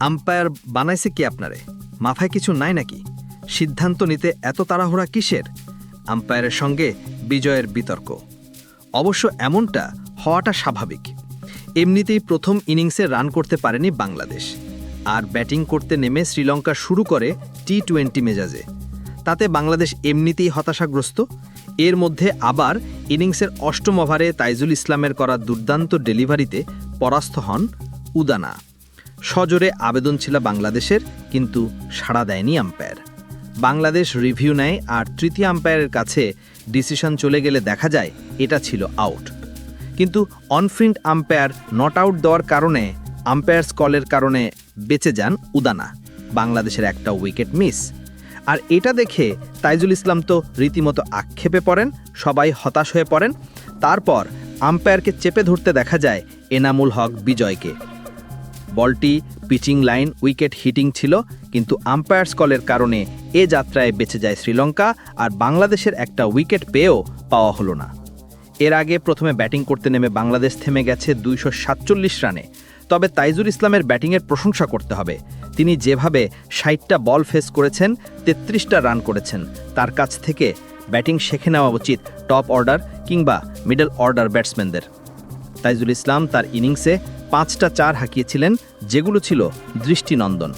Umpire বানাইছে কি আপনারে? মাথায় কিছু নাই নাকি? সিদ্ধান্ত নিতে এত তাড়াহুড়া কিসের? আম্পায়ারের সঙ্গে বিজয়ের বিতর্ক। অবশ্য এমনটা হওয়াটা স্বাভাবিক। এমনিতেই প্রথম ইনিংসে রান করতে পারেনি বাংলাদেশ। আর ব্যাটিং করতে নেমে শ্রীলঙ্কা শুরু করে টি টোয়েন্টি মেজাজে। তাতে বাংলাদেশ এমনিতেই হতাশাগ্রস্ত। এর মধ্যে আবার ইনিংসের অষ্টম ওভারে তাইজুল ইসলামের করা দুর্দান্ত ডেলিভারিতে পরাস্ত হন উদানা। সজোরে আবেদন ছিল বাংলাদেশের, কিন্তু সাড়া দেয়নি আম্পায়ার। বাংলাদেশ রিভিউ নেয় আর তৃতীয় আম্পায়ারের কাছে ডিসিশন চলে গেলে দেখা যায় এটা ছিল আউট। কিন্তু অনফিল্ড আম্পায়ার নট আউট দেওয়ার কারণে, আম্পায়ার্স কলের কারণে বেঁচে যান উদানা, বাংলাদেশের একটা উইকেট মিস। আর এটা দেখে তাইজুল ইসলাম তো রীতিমতো আক্ষেপে পড়েন, সবাই হতাশ হয়ে পড়েন। তারপর আম্পায়ারকে চেপে ধরতে দেখা যায় এনামুল হক বিজয়কে। বলটি পিচিং লাইন উইকেট হিটিং ছিল, কিন্তু আম্পায়ার্স কলের কারণে এ যাত্রায় বেঁচে যায় শ্রীলঙ্কা আর বাংলাদেশের একটা উইকেট পেয়েও পাওয়া হলো না। এর আগে প্রথমে ব্যাটিং করতে নেমে বাংলাদেশ থেমে গেছে দুইশো সাতচল্লিশ রানে। তবে তাইজুল ইসলামের ব্যাটিংয়ের প্রশংসা করতে হবে। তিনি যেভাবে ষাটটা বল ফেস করেছেন, তেত্রিশটা রান করেছেন, তার কাছ থেকে ব্যাটিং শেখে নেওয়া উচিত টপ অর্ডার কিংবা মিডল অর্ডার ব্যাটসম্যানদের তাইজুল ইসলাম তার ইনিংসে পাঁচটা চার হাঁকিয়েছিলেন যেগুলো ছিল দৃষ্টিনন্দন।